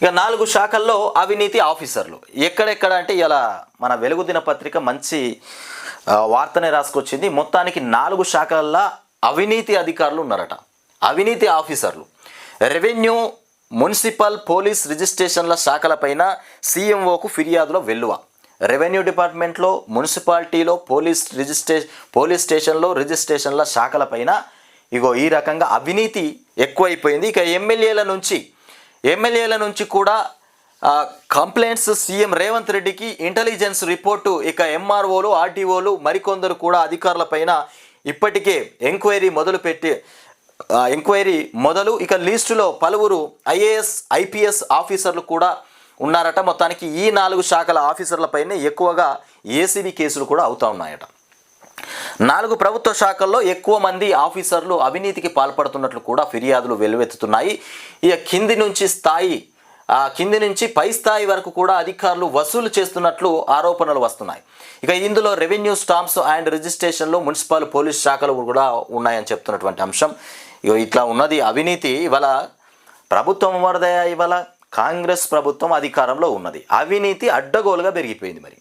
ఇక నాలుగు శాఖల్లో అవినీతి ఆఫీసర్లు. ఎక్కడెక్కడ అంటే ఇలా మన వెలుగు దినపత్రిక మంచి వార్తనే రాసుకొచ్చింది. మొత్తానికి నాలుగు శాఖల్లో అవినీతి అధికారులు ఉన్నారట. అవినీతి ఆఫీసర్లు. రెవెన్యూ మున్సిపల్ పోలీస్ రిజిస్ట్రేషన్ల శాఖలపైన సీఎంఓకు ఫిర్యాదుల వెల్లువ. రెవెన్యూ డిపార్ట్మెంట్లో మున్సిపాలిటీలో పోలీస్ రిజిస్ట్రే పోలీస్ స్టేషన్లో రిజిస్ట్రేషన్ల శాఖలపైన ఇగో ఈ రకంగా అవినీతి ఎక్కువైపోయింది. ఇక ఎమ్మెల్యేల నుంచి ఎమ్మెల్యేల నుంచి కూడా కంప్లైంట్స్ సీఎం రేవంత్ రెడ్డికి ఇంటెలిజెన్స్ రిపోర్టు ఇక ఎంఆర్ఓలు ఆర్టీఓలు మరికొందరు కూడా అధికారులపైన ఇప్పటికే ఎంక్వైరీ మొదలుపెట్టి ఆ, ఎంక్వైరీ మొదలు ఇక లిస్టులో పలువురు ఐఏఎస్ ఐపీఎస్ ఆఫీసర్లు కూడా ఉన్నారట. మొత్తానికి ఈ నాలుగు శాఖల ఆఫీసర్లపైనే ఎక్కువగా ఏసీబీ కేసులు కూడా అవుతూ ఉన్నాయట. నాలుగు ప్రభుత్వ శాఖల్లో ఎక్కువ మంది ఆఫీసర్లు అవినీతికి పాల్పడుతున్నట్లు కూడా ఫిర్యాదులు వెల్లువెత్తుతున్నాయి ఇక కింది నుంచి స్థాయి ఆ కింది నుంచి పై స్థాయి వరకు కూడా అధికారులు వసూలు చేస్తున్నట్లు ఆరోపణలు వస్తున్నాయి. ఇక ఇందులో రెవెన్యూ స్టాంప్స్ అండ్ రిజిస్ట్రేషన్లు మున్సిపల్ పోలీస్ శాఖలు కూడా ఉన్నాయని చెప్తున్నటువంటి అంశం. ఇక ఇట్లా ఉన్నది అవినీతి ఇవాళ ప్రభుత్వం వరదయ ఇవాళ? కాంగ్రెస్ ప్రభుత్వం అధికారంలో ఉన్నది. అవినీతి అడ్డగోలుగా పెరిగిపోయింది మరి.